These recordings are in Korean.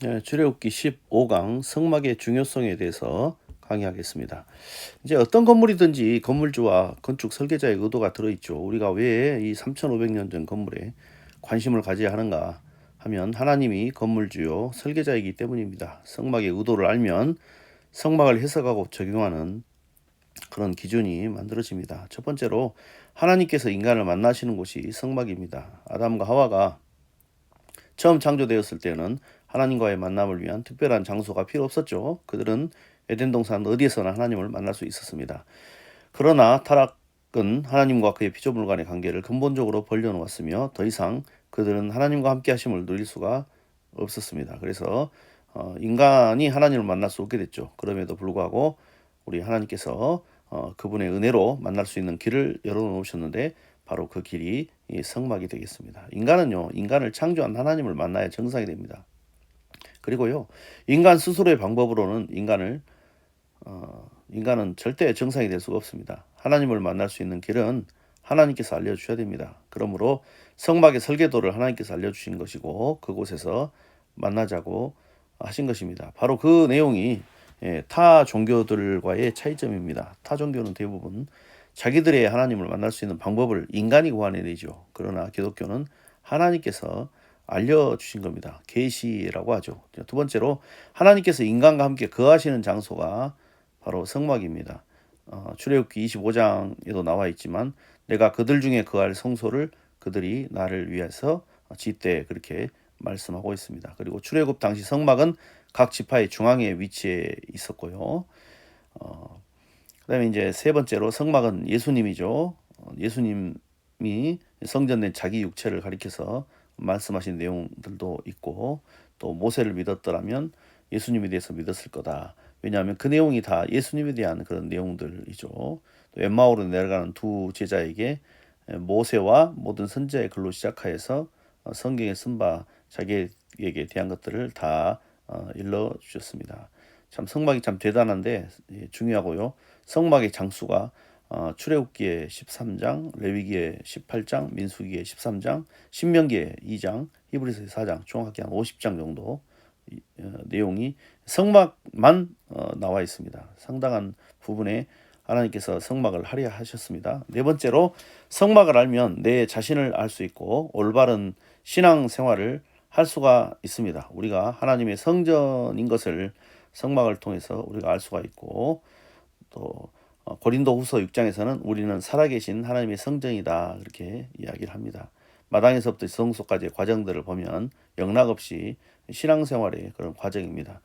네, 출애굽기 15강 성막의 중요성에 대해서 강의하겠습니다. 이제 어떤 건물이든지 건물주와 건축 설계자의 의도가 들어있죠. 우리가 왜 이 3,500년 전 건물에 관심을 가져야 하는가 하면 하나님이 건물주요 설계자이기 때문입니다. 성막의 의도를 알면 성막을 해석하고 적용하는 그런 기준이 만들어집니다. 첫 번째로 하나님께서 인간을 만나시는 곳이 성막입니다. 아담과 하와가 처음 창조되었을 때는 하나님과의 만남을 위한 특별한 장소가 필요 없었죠. 그들은 에덴 동산 어디에서나 하나님을 만날 수 있었습니다. 그러나 타락은 하나님과 그의 피조물 간의 관계를 근본적으로 벌려놓았으며 더 이상 그들은 하나님과 함께 하심을 누릴 수가 없었습니다. 그래서 어, 인간이 하나님을 만날 수 없게 됐죠. 그럼에도 불구하고 우리 하나님께서 어, 그분의 은혜로 만날 수 있는 길을 열어놓으셨는데 바로 그 길이 이 성막이 되겠습니다. 인간은요, 인간을 창조한 하나님을 만나야 정상이 됩니다. 그리고요, 인간 스스로의 방법으로는 인간을 어, 인간은 절대 정상이 될 수가 없습니다. 하나님을 만날 수 있는 길은 하나님께서 알려주셔야 됩니다. 그러므로 성막의 설계도를 하나님께서 알려주신 것이고 그곳에서 만나자고 하신 것입니다. 바로 그 내용이 예, 타 종교들과의 차이점입니다. 타 종교는 대부분 자기들의 하나님을 만날 수 있는 방법을 인간이 구하내내죠. 그러나 기독교는 하나님께서 알려주신 겁니다. 계시라고 하죠. 두 번째로 하나님께서 인간과 함께 거하시는 장소가 바로 성막입니다. 어, 출애굽기 25장에도 나와 있지만 내가 그들 중에 거할 성소를 그들이 나를 위해서 짓되 그렇게 말씀하고 있습니다. 그리고 출애굽 당시 성막은 각 지파의 중앙에 위치해 있었고요. 어, 그다음에 이제 세 번째로 성막은 예수님이죠. 어, 예수님이 성전된 자기 육체를 가리켜서 말씀하신 내용들도 있고 또 모세를 믿었더라면 예수님에 대해서 믿었을 거다. 왜냐하면 그 내용이 다 예수님에 대한 그런 내용들이죠. 또 엠마오로 내려가는 두 제자에게 모세와 모든 선지자의 글로 시작하여서 어, 성경에 쓴 바 자기에게 대한 것들을 다 어, 일러 주셨습니다. 참 성막이 참 대단한데 예, 중요하고요. 성막의 장수가 어, 출애굽기의 13장, 레위기의 18장, 민수기의 13장, 신명기의 2장, 히브리서의 4장, 정확히 한 50장 정도 어, 내용이 성막만 어, 나와 있습니다. 상당한 부분에 하나님께서 성막을 하려 하셨습니다. 네 번째로 성막을 알면 내 자신을 알 수 있고 올바른 신앙 생활을 할 수가 있습니다. 우리가 하나님의 성전인 것을 성막을 통해서 우리가 알 수가 있고 또 어, 고린도후서 6장에서는 우리는 살아계신 하나님의 성전이다 이렇게 이야기를 합니다. 마당에서부터 성소까지의 과정들을 보면 영락없이 신앙생활의 그런 과정입니다.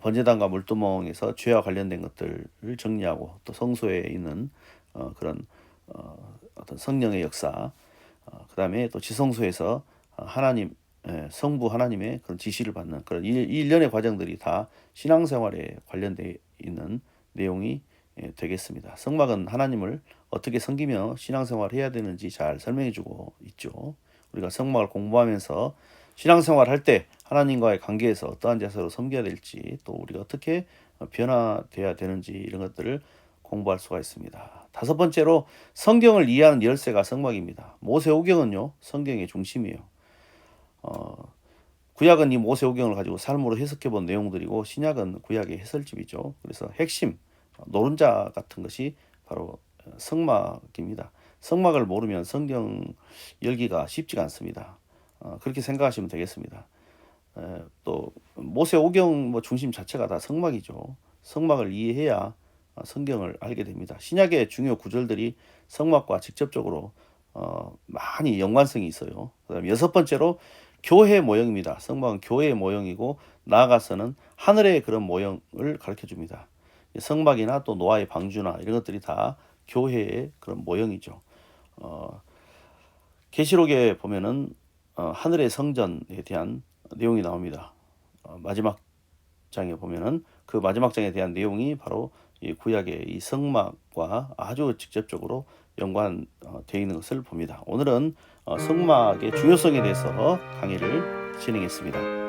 번제단과 물두멍에서 죄와 관련된 것들을 정리하고 또 성소에 있는 어, 그런 어, 어떤 성령의 역사, 어, 그 다음에 또 지성소에서 하나님 예, 성부 하나님의 그런 지시를 받는 그런 일련의 과정들이 다 신앙생활에 관련돼 있는 내용이 예, 되겠습니다. 성막은 하나님을 어떻게 섬기며 신앙생활을 해야 되는지 잘 설명해주고 있죠. 우리가 성막을 공부하면서 신앙생활 할 때 하나님과의 관계에서 어떠한 자세로 섬겨야 될지 또 우리가 어떻게 변화돼야 되는지 이런 것들을 공부할 수가 있습니다. 다섯 번째로 성경을 이해하는 열쇠가 성막입니다. 모세오경은요 성경의 중심이에요. 어, 구약은 이 모세오경을 가지고 삶으로 해석해 본 내용들이고 신약은 구약의 해설집이죠. 그래서 핵심 노른자 같은 것이 바로 성막입니다. 성막을 모르면 성경 열기가 쉽지가 않습니다. 어, 그렇게 생각하시면 되겠습니다. 에, 또 모세 오경 뭐 중심 자체가 다 성막이죠. 성막을 이해해야 성경을 알게 됩니다. 신약의 중요 구절들이 성막과 직접적으로 어, 많이 연관성이 있어요. 그다음 여섯 번째로 교회 모형입니다. 성막은 교회의 모형이고 나아가서는 하늘의 그런 모형을 가르쳐 줍니다. 성막이나 또 노아의 방주나 이런 것들이 다 교회의 그런 모형이죠. 어, 계시록에 보면은 어, 하늘의 성전에 대한 내용이 나옵니다. 어, 마지막 장에 보면은 그 마지막 장에 대한 내용이 바로 이 구약의 이 성막과 아주 직접적으로 연관되어 있는 것을 봅니다. 오늘은 어, 성막의 중요성에 대해서 강의를 진행했습니다.